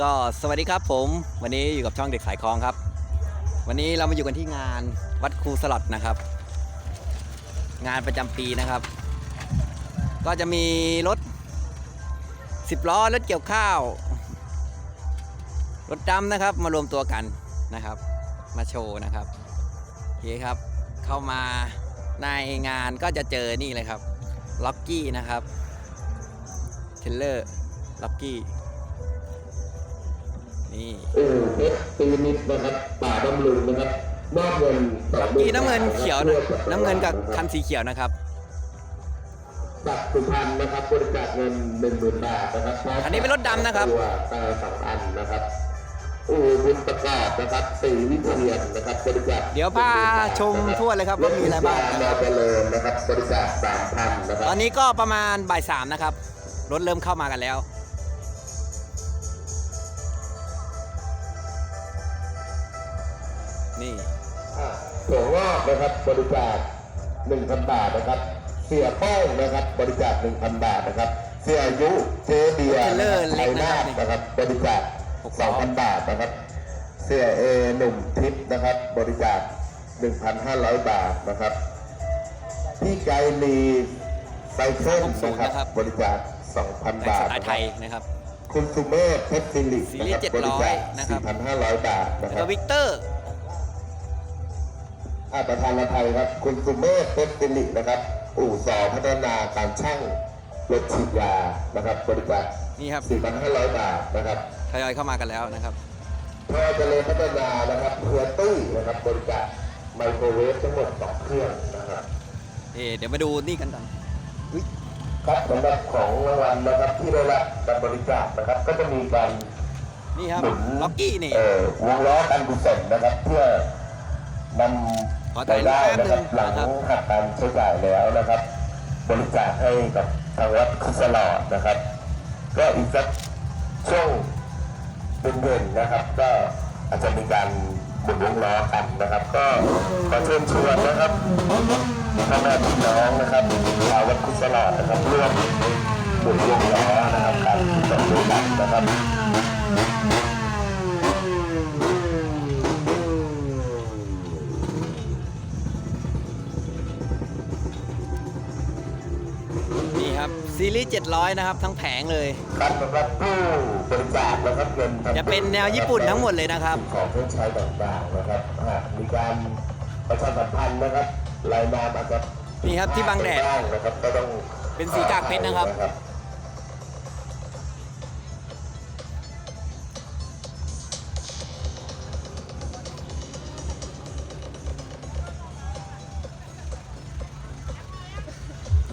ก็สวัสดีครับผมวันนี้อยู่กับช่องเด็กขายของครับ วันนี้เรามาอยู่กันที่งานวัดครูสลัดนะครับ งานประจำปีนะครับ ก็จะมีรถสิบล้อรถเกี่ยวข้าว รถดำนะครับมารวมตัวกันนะครับ มาโชว์นะครับโอเคครับเข้ามาในงานก็จะเจอนี่เลยครับล็อกกี้นะครับเทเลอร์ล็อกกี้ นี่เออเพชรปีนิดนะครับป่าบำรุงนะครับมอบเงินสองหมื่กีน้ำเงินเขียวนะพื่อน้ำเงินกับคันสีเขียวนะครับตัดสุพรรณนะครับบริจาคเงินหนึ่งหมื่นบาทนะครับพร้มอันนี้เป็นรถดำนะครับตัวแต่สองอันนะครับอู่บุญประกอบนะครับสีวิเทียนนะครับบริจาคเดี๋ยวพาชมทั่วเลยครับว่ามีอะไรบ้างรถนะวิชครับเจริญนะครับบริจาคสามพันนะคตรัอบนนี้ก็ประมาณบ่ายสามนะครับรถเริ่มเข้ามากันแล้ว นี่อ่าถั่วงอกนะครับบริจาคหนึ่งพันบาทนะครับ เสียโป้งนะครับบริจาคหนึ่งพันบาทนะครับ เสียอายุเจเบียร์เทรลเลอร์เล็กนะครับชัยนาทนะครับ บริจาคหกล้สอองพันบาทนะครับ เสียเอหนุ่มทิพย์นะครับ บริจาคหนึ่งพันห้าร้อยบาทนะครับพี่ไกลีไซเคิลนะครับ บริจาคสองพันแต่งบาสทไตล์นะไทครับยนะครับคุณสุเมธเพชรสิริซีนะรีคส์รับบริจาค700นะครับสี่พันห้าร้อยบาทนะแล้วครัก็บวิกเตอร์ อาประธานอภัยครับ คุณสุเมธเพชรสิรินะครับ อู่สอพัฒนาการช่างรถฉีดยานะครับบริจาคนี่ครับ4,500 บาทนะครับทยอยเข้ามากันแล้วนะครับพอเจริญพัฒนานะครับเพื่อตุ้ยนะครับบริจาคไมโครเวฟทั้งหมด2เครื่องนะครับเอ่อเดี๋ยวมาดูนี่กันก่อนครับสำหรับของรางวัลนะครับที่ได้รับการบริจาคนะครับ ก็จะมีการนี่ครับหมุนล็อกกี้นี่เอ่อวงล้อการกุศลนะครับ เพื่อนำ ขอถ่ายรูปได้แป๊บนะครับนึงหลังนะครับ หักการใช้จ่ายแล้วนะครับ บริจาคให้กับทางวัดคุสลอดนะครับ ก็อีกสักช่วงเป็นเดือนๆนะครับ ก็อาจจะมีการหมุนวงล้อกันนะครับ ก็ขอเชิญชวนนะครับพ่อแม่พี่น้องนะครับชาววัดคุสลอดนะครับร่วมหมุนวงล้อนะครับการจัดด้วยกันนะครับ ซีรีส์700 นะครับ ทั้งแผงเลย ครับสำหรับผู้บริจาคนะครับเงินทำจะเป็นแนวญี่ปุ่นทั้งหมดเลยนะครับ ของเครื่องใช้ต่างๆนะครับหากมีการประชาสัมพันธ์นะครับรายนามอาจจะนี่ครับที่บังแดด บ้างนะครับก็ต้องเป็นสีกากเพชรนะครับ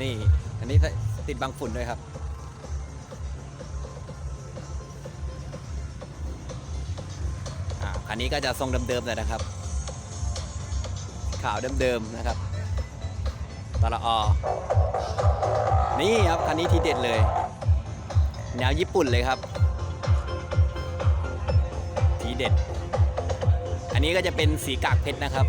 นี่ อันนี้ ติดบังฝุ่นด้วยครับอ่าคันนี้ก็จะทรงเดิมๆเลยนะครับ ขาวเดิมๆนะครับตลออนี่ครับ คันนี้ทีเด็ดเลย แนวญี่ปุ่นเลยครับ ทีเด็ด อันนี้ก็จะเป็นสีกากเพชรนะครับ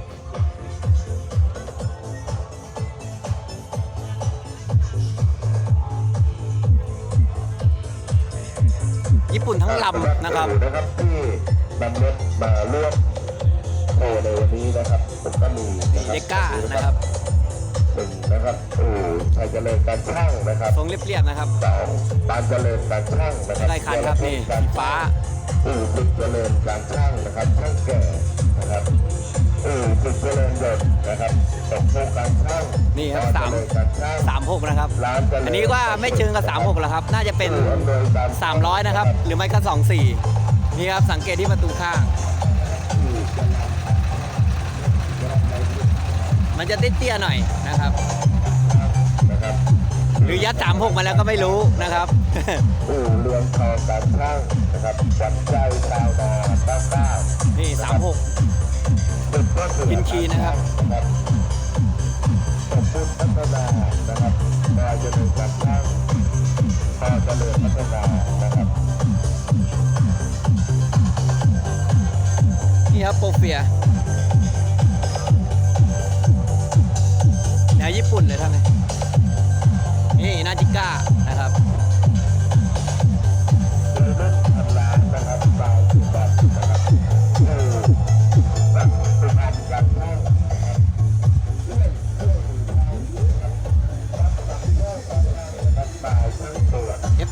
ญี่ปุ่นทั้งลำนะครับนะครับที่นำรถมาร่วมโชว์ในวันนี้นะครับผมก็มีนะครับเดก้านะครับหนึ่งนะครับอู่ชัยเจริญการช่างนะครับทรงเรียบๆนะครับสองปานเจริญการช่างนะครับได้คันครับนี่สีฟ้าอู่ตึกเจริญการช่างนะครับช่างแก่นะครับ อู่ตึกเจริญยนต์นะครับสมโภคการช่างนี่ครับปสามเจญการช่าง36นะครับร้านเจริญอันนี้ว่าไม่เชิงกับ36แล้วครับ น่าจะเป็นอู่อำนวยการ300นะครับ หรือไม่ก็24นี่ครับสังเกตที่ประตูข้าง มันจะเตี้ยๆหน่อยนะครับนะครับหรือยัด36มาแล้วก็ไม่รู้นะครับอู่เรืองทองการช่างนะครับขวัญใจชาวนาต้าต้านี่36ตึกก็เสือ กินคีนะครับนะครับสมบูรณ์พัฒนานะครับพอเจริญการช่างพอเจริญพัฒนานะครับนี่ครับโปรเฟียแนวญี่ปุ่นเลยท่านเลยนี่นาจิก้า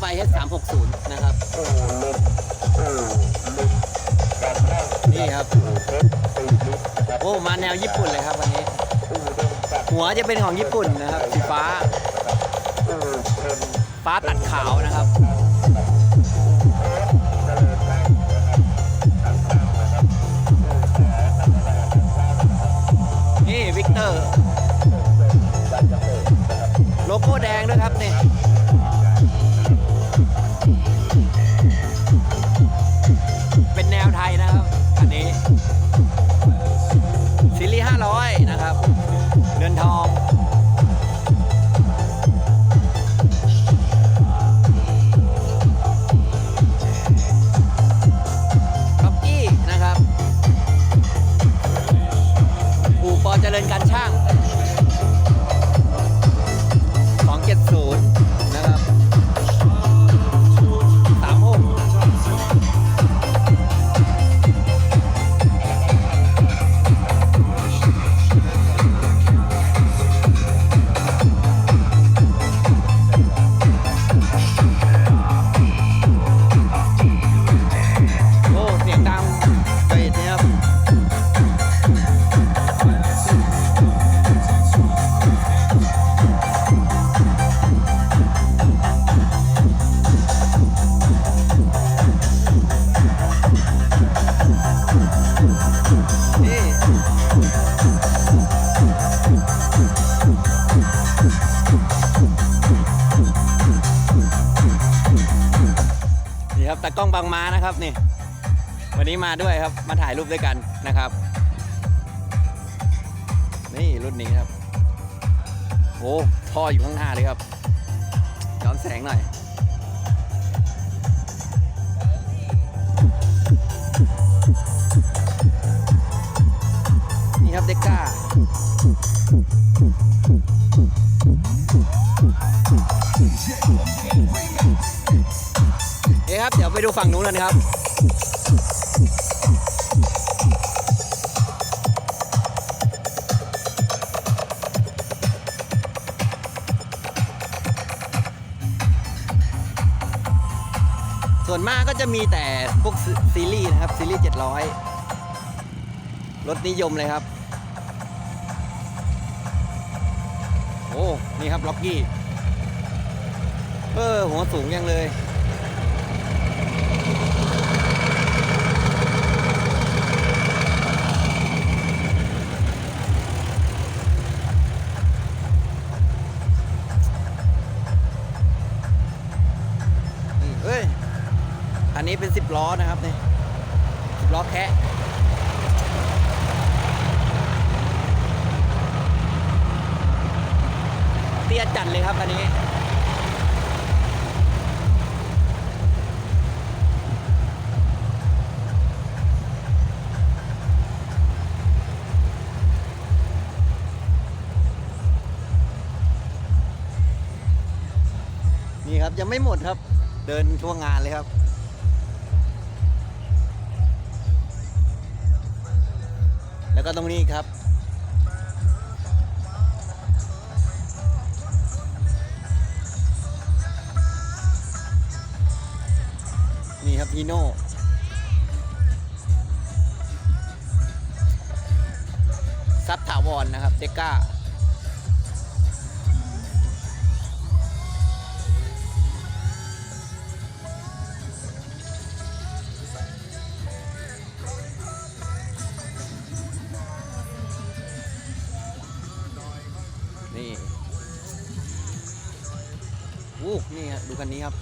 ไฟ H360 นะครับนี่ครับโอ้มาแนวญี่ปุ่นเลยครับวันนี้ หัวจะเป็นของญี่ปุ่นนะครับสีฟ้า ฟ้าตัดขาวนะครับ บางบางม้านะครับนี่ วันนี้มาด้วยครับ มาถ่ายรูปด้วยกันนะครับ นี่รุ่นนี้ครับโอ้ท่ออยู่ข้างหน้าเลยครับย้อนแสงหน่อยนี่ครับเด็กก้า ไปดูฝั่งนู้นกันครับ ส่วนมากก็จะมีแต่พวกซีรีส์นะครับ ซีรีส์ 700 รถนิยมเลยครับ โอ้ นี่ครับล็อกกี้ เออ หัวสูงยังเลย สิบล้อนะครับนี่สิบล้อแคะเตี้ยจัดเลยครับอันนี้นี่ครับยังไม่หมดครับ เดินทั่วงานเลยครับ แล้วก็ตรงนี้ครับ นี่ครับฮีโน่ซับถาวรนะครับเดก้า คันนี้ครับ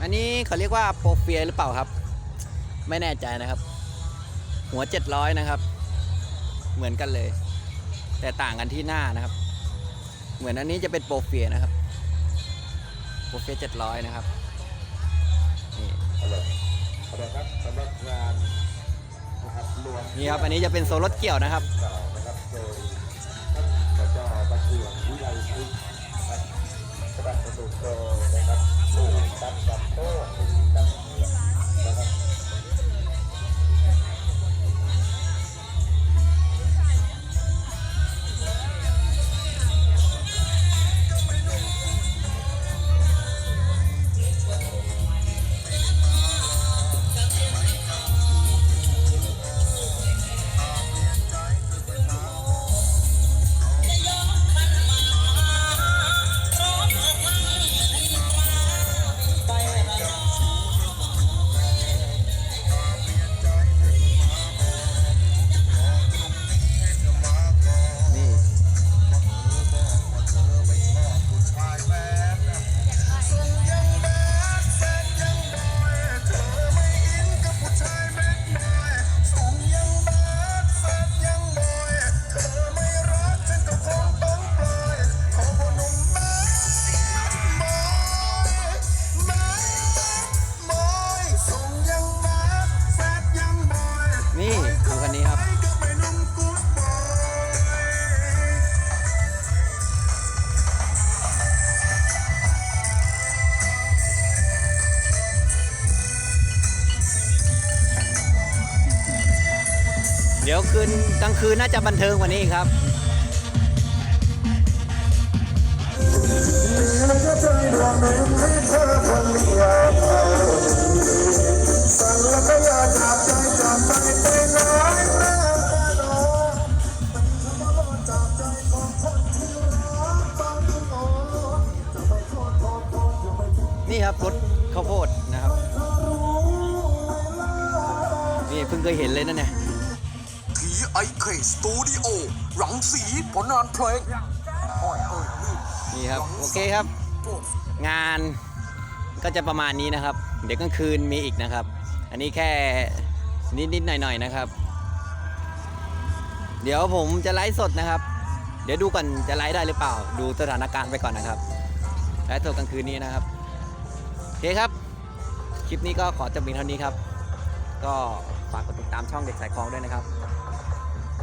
อันนี้เขาเรียกว่าโปรเฟียหรือเปล่าครับ ไม่แน่ใจนะครับ หัว 700 นะครับ เหมือนกันเลย แต่ต่างกันที่หน้านะครับ เหมือนอันนี้จะเป็นโปรเฟียนะครับ โปรเฟีย700นะครับนี่ฮัลโหลฮัลโหลครับสำหรับงานนะครับรวมนี่ครับอันนี้จะเป็นโซลรถเกี่ยวนะครับเก่านะครับโดยท่านสจประเทืองวิไลพฤกษ์นะครับสนับสนุนโดยนะครับปู่ตั้งกับโต้ตั้งเมือง เดี๋ยวคืนกลางคืนน่าจะบันเทิงกว่านี้ครับนี่ครับรถข้าวโพดนะครับ นี่เพิ่งเคยเห็นเลยนั่นเนี่ยทีไอเคส ตูดิโอ หลังสีผลงานเพลงนี่นี่ครับ โอเคครับ งานก็จะประมาณนี้นะครับ เดี๋ยวกลางคืนมีอีกนะครับ อันนี้แค่นิดๆหน่อยๆนะครับ เดี๋ยวผมจะไลฟ์สดนะครับ เดี๋ยวดูก่อนจะไลฟ์ได้หรือเปล่า ดูสถานการณ์ไปก่อนนะครับไลฟ์สดกลางคืนนี้นะครับโอเคครับ คลิปนี้ก็ขอจบเพียงเท่านี้ครับ ก็ฝากกดติดตามช่องเด็กสายคลองด้วยนะครับ